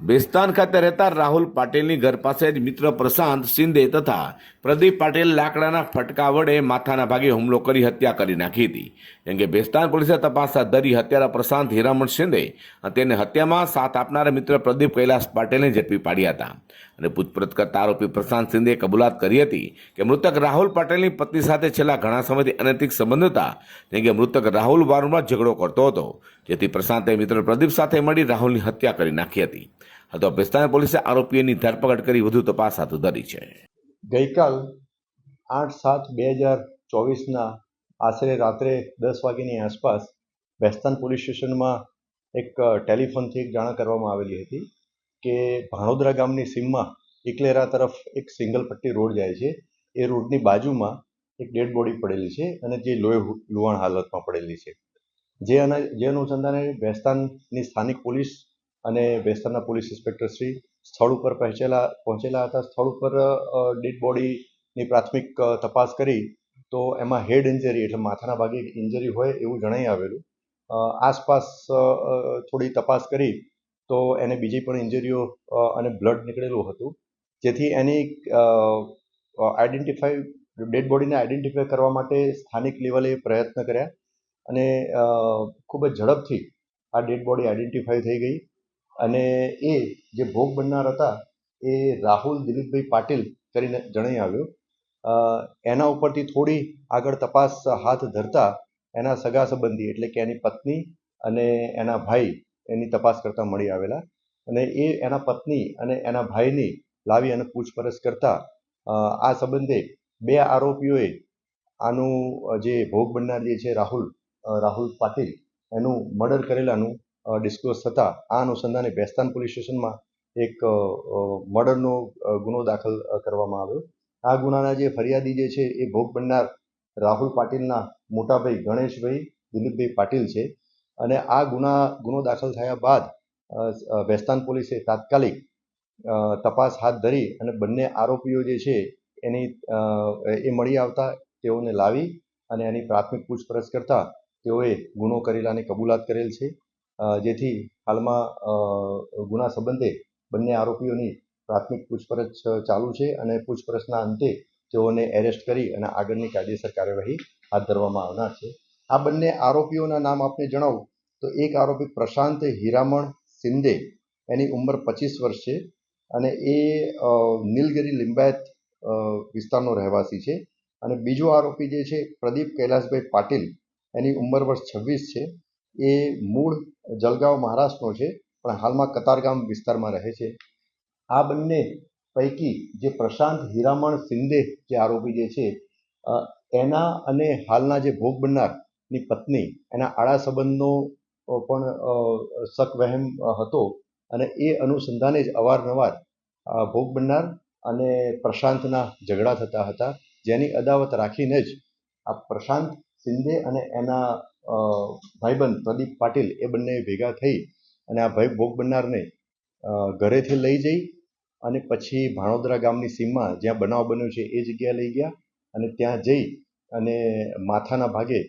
બેસ્તાન ખાતે રહેતા રાહુલ પાટીલની ઘર પાસે જ મિત્ર પ્રશાંત શિંદે તથા પ્રદીપ પાટીલ લાકડાના ફટકા વડે માથાના ભાગે હુમલો કરી હત્યા કરી નાખી હતી. કેમ કે ભેસ્તાન પોલીસે તપાસ હાથ ધરી હત્યારા પ્રશાંત હીરામણ શિંદે તેને હત્યામાં સાથ આપનારા મિત્ર પ્રદીપ કૈલાસ પાટીલને ઝડપી પાડ્યા હતા. અને પૂછપરછ કરતા આરોપી પ્રશાંત શિંદેએ કબૂલાત કરી હતી કે મૃતક રાહુલ પાટીલની પત્ની સાથે છેલ્લા ઘણા સમયથી અનૈતિક સંબંધ હતા. જેમ કે મૃતક રાહુલ વારંવાર ઝઘડો કરતો હતો. જેથી પ્રશાંતે મિત્ર પ્રદીપ સાથે મળી રાહુલની હત્યા કરી નાખી હતી. હતો બેસ્તાન પોલીસે આરોપીઓની ધરપકડ કરી વધુ તપાસ હાથ ધરી છે. ગઈકાલ આઠ સાત બે હજાર ચોવીસના આશરે રાત્રે દસ વાગ્યાની આસપાસ બેસ્તાન પોલીસ સ્ટેશનમાં એક ટેલિફોનથી એક જાણ કરવામાં આવેલી હતી કે ભાણોદરા ગામની સીમમાં ઇકલેરા તરફ એક સિંગલ પટ્ટી રોડ જાય છે. એ રોડની બાજુમાં એક ડેડ બોડી પડેલી છે અને જે લોહી લુહાણ હાલતમાં પડેલી છે. જે અને, જે અનુસંધાને બેસ્તાનની સ્થાનિક પોલીસ અને બેસ્તાનના પોલીસ ઇન્સ્પેક્ટર શ્રી સ્થળ ઉપર પહોંચેલા પહોંચેલા હતા. સ્થળ ઉપર ડેડ બોડીની પ્રાથમિક તપાસ કરી તો એમાં હેડ ઇન્જરી એટલે માથાના ભાગે ઇન્જરી હોય એવું જણાઈ આવેલું. આસપાસ થોડી તપાસ કરી તો એને બીજી પણ ઇન્જરીઓ અને બ્લડ નીકળેલું હતું. જેથી એની આઈડેન્ટિફાઈ ડેડ બોડીને આઈડેન્ટિફાઈ કરવા માટે સ્થાનિક લેવલે પ્રયત્ન કર્યા અને ખૂબ જ ઝડપથી આ ડેડ બોડી આઈડેન્ટિફાઈ થઈ ગઈ. અને એ જે ભોગ બનનાર હતા, એ રાહુલ દિલીપભાઈ પાટીલ કરીને જણાઈ આવ્યું. એના ઉપરથી થોડી આગળ તપાસ હાથ ધરતા એના સગા સંબંધી, એટલે કે એની પત્ની અને એના ભાઈ એની તપાસ કરતા મળી આવેલા. અને એ એના પત્ની અને એના ભાઈની લાવી અને પૂછપરછ કરતા આ સંબંધે બે આરોપીઓએ આનું જે ભોગ બનનાર જે છે રાહુલ રાહુલ પાટીલ, એનું મર્ડર કરેલાનું ડિસ્ક્લોઝ થતાં આ અનુસંધાને ભેસ્તાન પોલીસ સ્ટેશનમાં એક મર્ડરનો ગુનો દાખલ કરવામાં આવ્યો. આ ગુનાના જે ફરિયાદી જે છે એ ભોગ બનનાર રાહુલ પાટીલના મોટાભાઈ ગણેશભાઈ દિલીપભાઈ પાટીલ છે. અને આ ગુના ગુનો દાખલ થયા બાદ અ, પોલીસે તાત્કાલિક તપાસ હાથ ધરી અને બંને આરોપીઓ જે છે એની એ મળી આવતા તેઓને લાવી અને એની પ્રાથમિક પૂછપરછ કરતા તેઓએ ગુનો કરેલાની કબૂલાત કરેલ છે. જેથી હાલમાં ગુના સંબંધે બંને આરોપીઓની પ્રાથમિક પૂછપરછ ચાલુ છે અને પૂછપરછના અંતે તેઓને એરેસ્ટ કરી અને આગળની કાયદેસર કાર્યવાહી હાથ ધરવામાં આવનાર છે. આ બંને આરોપીઓના નામ આપને જણાવું તો એક આરોપી પ્રશાંત હીરામણ શિંદે એની ઉંમર પચીસ વર્ષ છે અને એ નીલગિરી લિંબાયત વિસ્તારનો રહેવાસી છે. અને બીજો આરોપી જે છે પ્રદીપ કૈલાસભાઈ પાટીલ, એની ઉંમર વર્ષ છવ્વીસ છે. એ મૂળ જલગાંવ મહારાષ્ટ્રનો છે પણ હાલમાં કતારગામ વિસ્તારમાં રહે છે. આ બંને પૈકી જે પ્રશાંત હીરામણ શિંદે જે આરોપી જે છે એના અને હાલના જે ભોગ બનનારની પત્ની એના આડા સંબંધનો પણ અ, શક વહેમ અ, હતો અને એ અનુસંધાને જ અવારનવાર ભોગ બનનાર અને પ્રશાંતના ઝઘડા થતા હતા. જેની અદાવત રાખીને જ આ પ્રશાંત શિંદે અને એના ભાઈબંધ પ્રદીપ પાટીલ એ બંને ભેગા થઈ અને આ ભાઈ ભોગ બનનારને ઘરેથી લઈ જઈ અને પછી ભાણોદરા ગામની સીમમાં જ્યાં બનાવ બન્યો છે એ જગ્યાએ લઈ ગયા અને ત્યાં જઈ અને માથાના ભાગે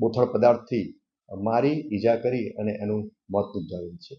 બોથળ પદાર્થથી મારી, ઈજા કરી અને એનું મોત નિપજાવેલ છે.